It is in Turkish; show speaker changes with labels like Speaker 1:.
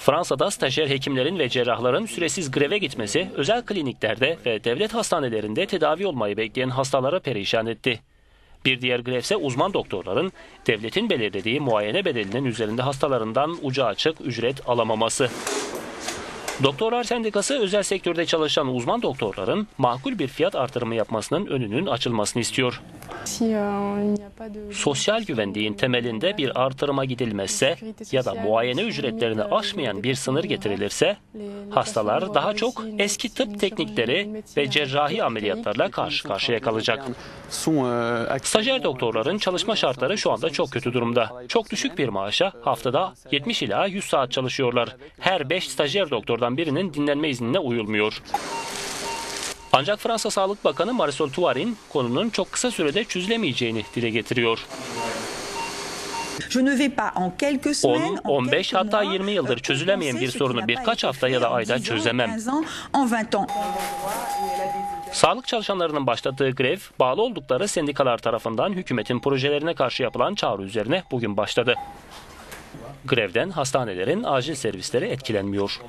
Speaker 1: Fransa'da stajyer hekimlerin ve cerrahların süresiz greve gitmesi özel kliniklerde ve devlet hastanelerinde tedavi olmayı bekleyen hastalara perişan etti. Bir diğer grevse uzman doktorların devletin belirlediği muayene bedelinin üzerinde hastalarından ucu açık ücret alamaması. Doktorlar Sendikası özel sektörde çalışan uzman doktorların makul bir fiyat artırımı yapmasının önünün açılmasını istiyor. Sosyal güvenliğin temelinde bir artırıma gidilmezse ya da muayene ücretlerini aşmayan bir sınır getirilirse hastalar daha çok eski tıp teknikleri ve cerrahi ameliyatlarla karşı karşıya kalacak. Stajyer doktorların çalışma şartları şu anda çok kötü durumda. Çok düşük bir maaşa haftada 70 ila 100 saat çalışıyorlar. Her 5 stajyer doktordan birinin dinlenme iznine uyulmuyor. Ancak Fransa Sağlık Bakanı Marisol Tuarin konunun çok kısa sürede çözülemeyeceğini dile getiriyor.
Speaker 2: Je ne vais pas en quelques
Speaker 1: 10,
Speaker 2: semaines, en
Speaker 1: 15
Speaker 2: quelques
Speaker 1: hatta
Speaker 2: mois,
Speaker 1: 20 yıldır
Speaker 2: euh,
Speaker 1: çözülemeyen bir sorunu birkaç hafta ya da ayda
Speaker 2: 10 ans,
Speaker 1: çözemem.
Speaker 2: 15 ans, en 20 ans.
Speaker 1: Sağlık çalışanlarının başlattığı grev, bağlı oldukları sendikalar tarafından hükümetin projelerine karşı yapılan çağrı üzerine bugün başladı. Grevden hastanelerin acil servisleri etkilenmiyor.